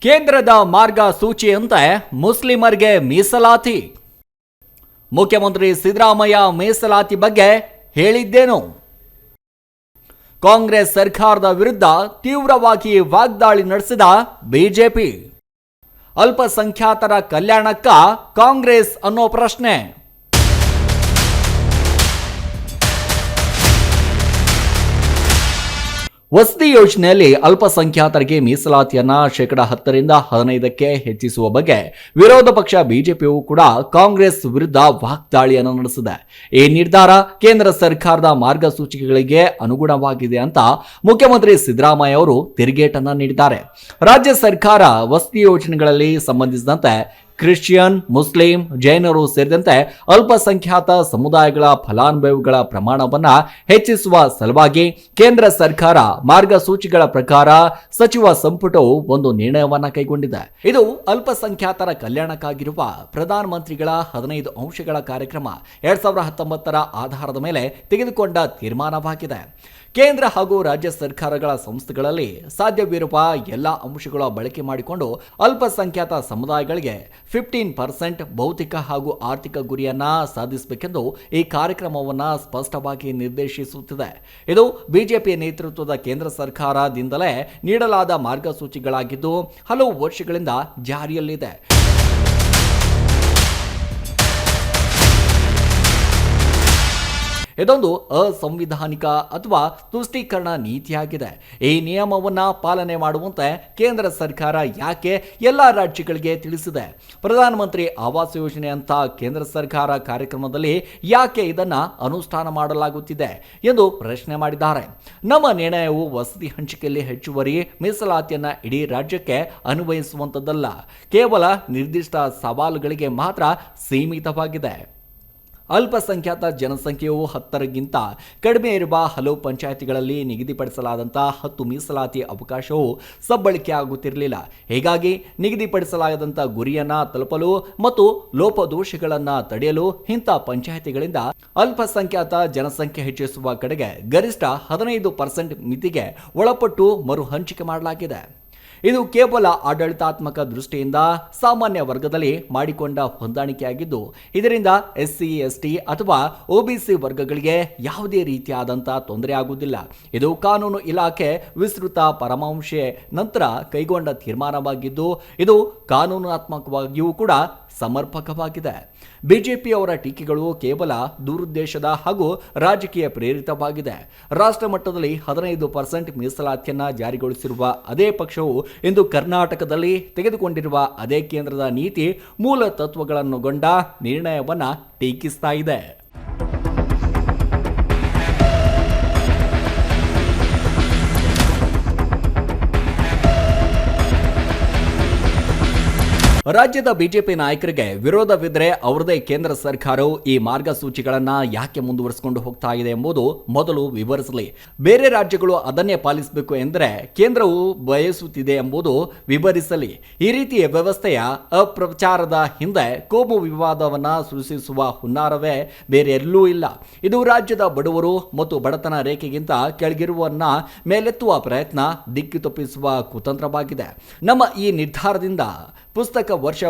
ಕೇಂದ್ರದ ಮಾರ್ಗಸೂಚಿಯಂತೆ ಮುಸ್ಲಿಮರಿಗೆ ಮೀಸಲಾತಿ. ಮುಖ್ಯಮಂತ್ರಿ ಸಿದ್ದರಾಮಯ್ಯ ಮೀಸಲಾತಿ ಬಗ್ಗೆ ಹೇಳಿದ್ದೇನು? ಕಾಂಗ್ರೆಸ್ ಸರ್ಕಾರದ ವಿರುದ್ಧ ತೀವ್ರವಾಗಿ ವಾಗ್ದಾಳಿ ನಡೆಸಿದ ಬಿಜೆಪಿ. ಅಲ್ಪಸಂಖ್ಯಾತರ ಕಲ್ಯಾಣಕ್ಕ ಕಾಂಗ್ರೆಸ್ ಅನ್ನೋ ಪ್ರಶ್ನೆ. ವಸತಿ ಯೋಜನೆಯಲ್ಲಿ ಅಲ್ಪಸಂಖ್ಯಾತರಿಗೆ ಮೀಸಲಾತಿಯನ್ನ ಶೇಕಡ ಹತ್ತರಿಂದ ಹದಿನೈದಕ್ಕೆ ಹೆಚ್ಚಿಸುವ ಬಗ್ಗೆ ವಿರೋಧ ಪಕ್ಷ ಬಿಜೆಪಿಯು ಕೂಡ ಕಾಂಗ್ರೆಸ್ ವಿರುದ್ಧ ವಾಗ್ದಾಳಿಯನ್ನು ನಡೆಸಿದೆ. ಈ ನಿರ್ಧಾರ ಕೇಂದ್ರ ಸರ್ಕಾರದ ಮಾರ್ಗಸೂಚಿಗಳಿಗೆ ಅನುಗುಣವಾಗಿದೆ ಅಂತ ಮುಖ್ಯಮಂತ್ರಿ ಸಿದ್ದರಾಮಯ್ಯ ಅವರು ತಿರುಗೇಟನ್ನ ನೀಡಿದ್ದಾರೆ. ರಾಜ್ಯ ಸರ್ಕಾರ ವಸತಿ ಯೋಜನೆಗಳಲ್ಲಿ ಸಂಬಂಧಿಸಿದಂತೆ ಕ್ರಿಶ್ಚಿಯನ್, ಮುಸ್ಲಿಂ, ಜೈನರು ಸೇರಿದಂತೆ ಅಲ್ಪಸಂಖ್ಯಾತ ಸಮುದಾಯಗಳ ಫಲಾನುಭವಿಗಳ ಪ್ರಮಾಣವನ್ನ ಹೆಚ್ಚಿಸುವ ಸಲುವಾಗಿ ಕೇಂದ್ರ ಸರ್ಕಾರ ಮಾರ್ಗಸೂಚಿಗಳ ಪ್ರಕಾರ ಸಚಿವ ಸಂಪುಟವು ಒಂದು ನಿರ್ಣಯವನ್ನ ಕೈಗೊಂಡಿದೆ. ಇದು ಅಲ್ಪಸಂಖ್ಯಾತರ ಕಲ್ಯಾಣಕ್ಕಾಗಿರುವ ಪ್ರಧಾನಮಂತ್ರಿಗಳ ಹದಿನೈದು ಅಂಶಗಳ ಕಾರ್ಯಕ್ರಮ ಎರಡ್ ಸಾವಿರದ ಹತ್ತೊಂಬತ್ತರ ಆಧಾರದ ಮೇಲೆ ತೆಗೆದುಕೊಂಡ ತೀರ್ಮಾನವಾಗಿದೆ. ಕೇಂದ್ರ ಹಾಗೂ ರಾಜ್ಯ ಸರ್ಕಾರಗಳ ಸಂಸ್ಥೆಗಳಲ್ಲಿ ಸಾಧ್ಯವಿರುವ ಎಲ್ಲ ಅಂಶಗಳ ಬಳಕೆ ಮಾಡಿಕೊಂಡು ಅಲ್ಪಸಂಖ್ಯಾತ ಸಮುದಾಯಗಳಿಗೆ ಫಿಫ್ಟೀನ್ ಪರ್ಸೆಂಟ್ ಭೌತಿಕ ಹಾಗೂ ಆರ್ಥಿಕ ಗುರಿಯನ್ನ ಸಾಧಿಸಬೇಕೆಂದು ಈ ಕಾರ್ಯಕ್ರಮವನ್ನು ಸ್ಪಷ್ಟವಾಗಿ ನಿರ್ದೇಶಿಸುತ್ತಿದೆ. ಇದು ಬಿಜೆಪಿ ನೇತೃತ್ವದ ಕೇಂದ್ರ ಸರ್ಕಾರದಿಂದಲೇ ನೀಡಲಾದ ಮಾರ್ಗಸೂಚಿಗಳಾಗಿದ್ದು ಹಲವು ವರ್ಷಗಳಿಂದ ಜಾರಿಯಲ್ಲಿದೆ. ಇದೊಂದು ಅಸಂವಿಧಾನಿಕ ಅಥವಾ ತುಷ್ಟೀಕರಣ ನೀತಿಯಾಗಿದೆ ಈ ನಿಯಮವನ್ನು ಪಾಲನೆ ಮಾಡುವಂತೆ ಕೇಂದ್ರ ಸರ್ಕಾರ ಯಾಕೆ ಎಲ್ಲ ರಾಜ್ಯಗಳಿಗೆ ತಿಳಿಸಿದೆ? ಪ್ರಧಾನಮಂತ್ರಿ ಆವಾಸ್ ಯೋಜನೆ ಅಂತ ಕೇಂದ್ರ ಸರ್ಕಾರ ಕಾರ್ಯಕ್ರಮದಲ್ಲಿ ಯಾಕೆ ಇದನ್ನು ಅನುಷ್ಠಾನ ಮಾಡಲಾಗುತ್ತಿದೆ ಎಂದು ಪ್ರಶ್ನೆ ಮಾಡಿದ್ದಾರೆ. ನಮ್ಮ ನಿರ್ಣಯವು ವಸತಿ ಹಂಚಿಕೆಯಲ್ಲಿ ಹೆಚ್ಚುವರಿ ಮೀಸಲಾತಿಯನ್ನು ಇಡೀ ರಾಜ್ಯಕ್ಕೆ ಅನ್ವಯಿಸುವಂಥದ್ದಲ್ಲ ಕೇವಲ ನಿರ್ದಿಷ್ಟ ಸವಾಲುಗಳಿಗೆ ಮಾತ್ರ ಸೀಮಿತವಾಗಿದೆ. ಅಲ್ಪಸಂಖ್ಯಾತ ಜನಸಂಖ್ಯೆಯು ಹತ್ತರಿಗಿಂತ ಕಡಿಮೆ ಇರುವ ಹಲವು ಪಂಚಾಯಿತಿಗಳಲ್ಲಿ ನಿಗದಿಪಡಿಸಲಾದಂಥ ಹತ್ತು ಮೀಸಲಾತಿ ಅವಕಾಶವು ಸಬ್ಬಳಕೆ ಆಗುತ್ತಿರಲಿಲ್ಲ ಹೀಗಾಗಿ ನಿಗದಿಪಡಿಸಲಾಗದಂಥ ಗುರಿಯನ್ನ ತಲುಪಲು ಮತ್ತು ಲೋಪದೋಷಗಳನ್ನು ತಡೆಯಲು ಇಂಥ ಪಂಚಾಯಿತಿಗಳಿಂದ ಅಲ್ಪಸಂಖ್ಯಾತ ಜನಸಂಖ್ಯೆ ಹೆಚ್ಚಿಸುವ ಕಡೆಗೆ ಗರಿಷ್ಠ ಹದಿನೈದು ಪರ್ಸೆಂಟ್ ಮಿತಿಗೆ ಒಳಪಟ್ಟು ಮರು ಹಂಚಿಕೆ ಮಾಡಲಾಗಿದೆ. ಇದು ಕೇವಲ ಆಡಳಿತಾತ್ಮಕ ದೃಷ್ಟಿಯಿಂದ ಸಾಮಾನ್ಯ ವರ್ಗದಲ್ಲಿ ಮಾಡಿಕೊಂಡ ಹೊಂದಾಣಿಕೆಯಾಗಿದ್ದು, ಇದರಿಂದ ಎಸ್ಸಿ, ಎಸ್ಟಿ ಅಥವಾ ಒಬಿಸಿ ವರ್ಗಗಳಿಗೆ ಯಾವುದೇ ರೀತಿಯಾದಂತಹ ತೊಂದರೆ ಆಗುವುದಿಲ್ಲ. ಇದು ಕಾನೂನು ಇಲಾಖೆ ವಿಸ್ತೃತ ಪರಮಾಂಶೆ ನಂತರ ಕೈಗೊಂಡ ತೀರ್ಮಾನವಾಗಿದ್ದು, ಇದು ಕಾನೂನಾತ್ಮಕವಾಗಿಯೂ ಕೂಡ ಸಮರ್ಪಕವಾಗಿದೆ. ಬಿಜೆಪಿಯವರ ಟೀಕೆಗಳು ಕೇವಲ ದುರುದ್ದೇಶದ ಹಾಗೂ ರಾಜಕೀಯ ಪ್ರೇರಿತವಾಗಿದೆ. ರಾಷ್ಟ್ರ ಮಟ್ಟದಲ್ಲಿ ಹದಿನೈದು ಪರ್ಸೆಂಟ್ ಮೀಸಲಾತಿಯನ್ನ ಜಾರಿಗೊಳಿಸಿರುವ ಅದೇ ಪಕ್ಷವು ಇಂದು ಕರ್ನಾಟಕದಲ್ಲಿ ತೆಗೆದುಕೊಂಡಿರುವ ಅದೇ ಕೇಂದ್ರದ ನೀತಿ ಮೂಲ ತತ್ವಗಳನ್ನೊಗೊಂಡ ನಿರ್ಣಯವನ್ನು ಟೀಕಿಸ್ತಾ ಇದೆ. ರಾಜ್ಯದ ಬಿಜೆಪಿ ನಾಯಕರಿಗೆ ವಿರೋಧವಿದ್ರೆ ಅವರದೇ ಕೇಂದ್ರ ಸರ್ಕಾರವು ಈ ಮಾರ್ಗಸೂಚಿಗಳನ್ನ ಯಾಕೆ ಮುಂದುವರಿಸಿಕೊಂಡು ಹೋಗ್ತಾ ಇದೆ ಎಂಬುದು ಮೊದಲು ವಿವರಿಸಲಿ. ಬೇರೆ ರಾಜ್ಯಗಳು ಅದನ್ನೇ ಪಾಲಿಸಬೇಕು ಎಂದರೆ ಕೇಂದ್ರವು ಬಯಸುತ್ತಿದೆ ಎಂಬುದು ವಿವರಿಸಲಿ. ಈ ರೀತಿಯ ವ್ಯವಸ್ಥೆಯ ಅಪ್ರಚಾರದ ಹಿಂದೆ ಕೋಮು ವಿವಾದವನ್ನ ಸೃಷ್ಟಿಸುವ ಹುನ್ನಾರವೇ ಬೇರೆ ಎಲ್ಲೂ ಇಲ್ಲ. ಇದು ರಾಜ್ಯದ ಬಡವರು ಮತ್ತು ಬಡತನ ರೇಖೆಗಿಂತ ಕೆಳಗಿರುವನ್ನ ಮೇಲೆತ್ತುವ ಪ್ರಯತ್ನ ದಿಕ್ಕು ತಪ್ಪಿಸುವ ಕುತಂತ್ರವಾಗಿದೆ. ನಮ್ಮ ಈ ನಿರ್ಧಾರದಿಂದ ಪುಸ್ತಕ ವರ್ಷ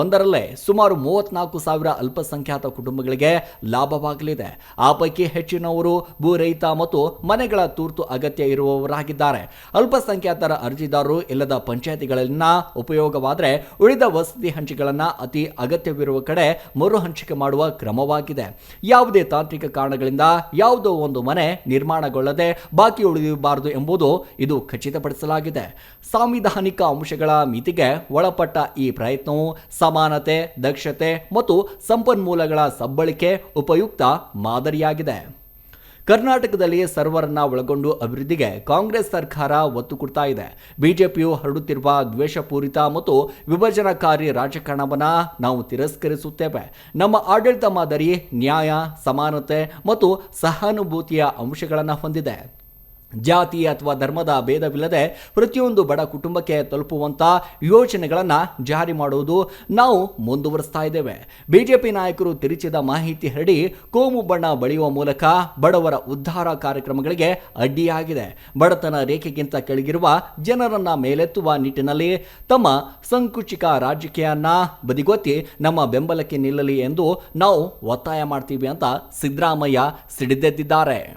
ಒಂದರಲ್ಲೇ ಸುಮಾರು ಮೂವತ್ನಾಲ್ಕು ಸಾವಿರ ಅಲ್ಪಸಂಖ್ಯಾತ ಕುಟುಂಬಗಳಿಗೆ ಲಾಭವಾಗಲಿದೆ. ಆ ಪೈಕಿ ಹೆಚ್ಚಿನವರು ಭೂರಹಿತ ಮತ್ತು ಮನೆಗಳ ತುರ್ತು ಅಗತ್ಯ ಇರುವವರಾಗಿದ್ದಾರೆ. ಅಲ್ಪಸಂಖ್ಯಾತರ ಅರ್ಜಿದಾರರು ಇಲ್ಲದ ಪಂಚಾಯಿತಿಗಳನ್ನ ಉಪಯೋಗವಾದರೆ ಉಳಿದ ವಸತಿ ಹಂಚಿಕೆಗಳನ್ನ ಅತಿ ಅಗತ್ಯವಿರುವ ಕಡೆ ಮರು ಹಂಚಿಕೆ ಮಾಡುವ ಕ್ರಮವಾಗಿದೆ. ಯಾವುದೇ ತಾಂತ್ರಿಕ ಕಾರಣಗಳಿಂದ ಯಾವುದೋ ಒಂದು ಮನೆ ನಿರ್ಮಾಣಗೊಳ್ಳದೆ ಬಾಕಿ ಉಳಿಯಬಾರದು ಎಂಬುದು ಇದು ಖಚಿತಪಡಿಸಲಾಗಿದೆ. ಸಾಂವಿಧಾನಿಕ ಅಂಶಗಳ ಮಿತಿಗೆ ಒಳಪಟ್ಟ ಈ ಪ್ರಯತ್ನವು ಸಮಾನತೆ, ದಕ್ಷತೆ ಮತ್ತು ಸಂಪನ್ಮೂಲಗಳ ಸಬ್ಬಳಿಕೆ ಉಪಯುಕ್ತ ಮಾದರಿಯಾಗಿದೆ. ಕರ್ನಾಟಕದಲ್ಲಿ ಸರ್ವರನ್ನ ಒಳಗೊಂಡು ಅಭಿವೃದ್ಧಿಗೆ ಕಾಂಗ್ರೆಸ್ ಸರ್ಕಾರ ಒತ್ತು ಕೊಡ್ತಾ ಇದೆ. ಬಿಜೆಪಿಯು ಹರಡುತ್ತಿರುವ ದ್ವೇಷಪೂರಿತ ಮತ್ತು ವಿಭಜನಕಾರಿ ರಾಜಕಾರಣವನ್ನು ನಾವು ತಿರಸ್ಕರಿಸುತ್ತೇವೆ. ನಮ್ಮ ಆಡಳಿತ ಮಾದರಿ ನ್ಯಾಯ, ಸಮಾನತೆ ಮತ್ತು ಸಹಾನುಭೂತಿಯ ಅಂಶಗಳನ್ನು ಹೊಂದಿದೆ. ಜಾತಿ ಅಥವಾ ಧರ್ಮದ ಭೇದವಿಲ್ಲದೆ ಪ್ರತಿಯೊಂದು ಬಡ ಕುಟುಂಬಕ್ಕೆ ತಲುಪುವಂತ ಯೋಜನೆಗಳನ್ನು ಜಾರಿ ಮಾಡುವುದು ನಾವು ಮುಂದುವರಿಸ್ತಾ ಇದ್ದೇವೆ. ಬಿಜೆಪಿ ನಾಯಕರು ತಿರುಚಿದ ಮಾಹಿತಿ ಹರಡಿ ಕೋಮು ಬಣ್ಣ ಬಳಿಯುವ ಮೂಲಕ ಬಡವರ ಉದ್ಧಾರ ಕಾರ್ಯಕ್ರಮಗಳಿಗೆ ಅಡ್ಡಿಯಾಗಿದೆ. ಬಡತನ ರೇಖೆಗಿಂತ ಕೆಳಗಿರುವ ಜನರನ್ನ ಮೇಲೆತ್ತುವ ನಿಟ್ಟಿನಲ್ಲಿ ತಮ್ಮ ಸಂಕುಚಿತ ರಾಜಕೀಯನ್ನ ಬದಿಗೊತ್ತಿ ನಮ್ಮ ಬೆಂಬಲಕ್ಕೆ ನಿಲ್ಲಲಿ ಎಂದು ನಾವು ಒತ್ತಾಯ ಮಾಡ್ತೀವಿ ಅಂತ ಸಿದ್ದರಾಮಯ್ಯ ಸಿಡಿದೆದ್ದಿದ್ದಾರೆ.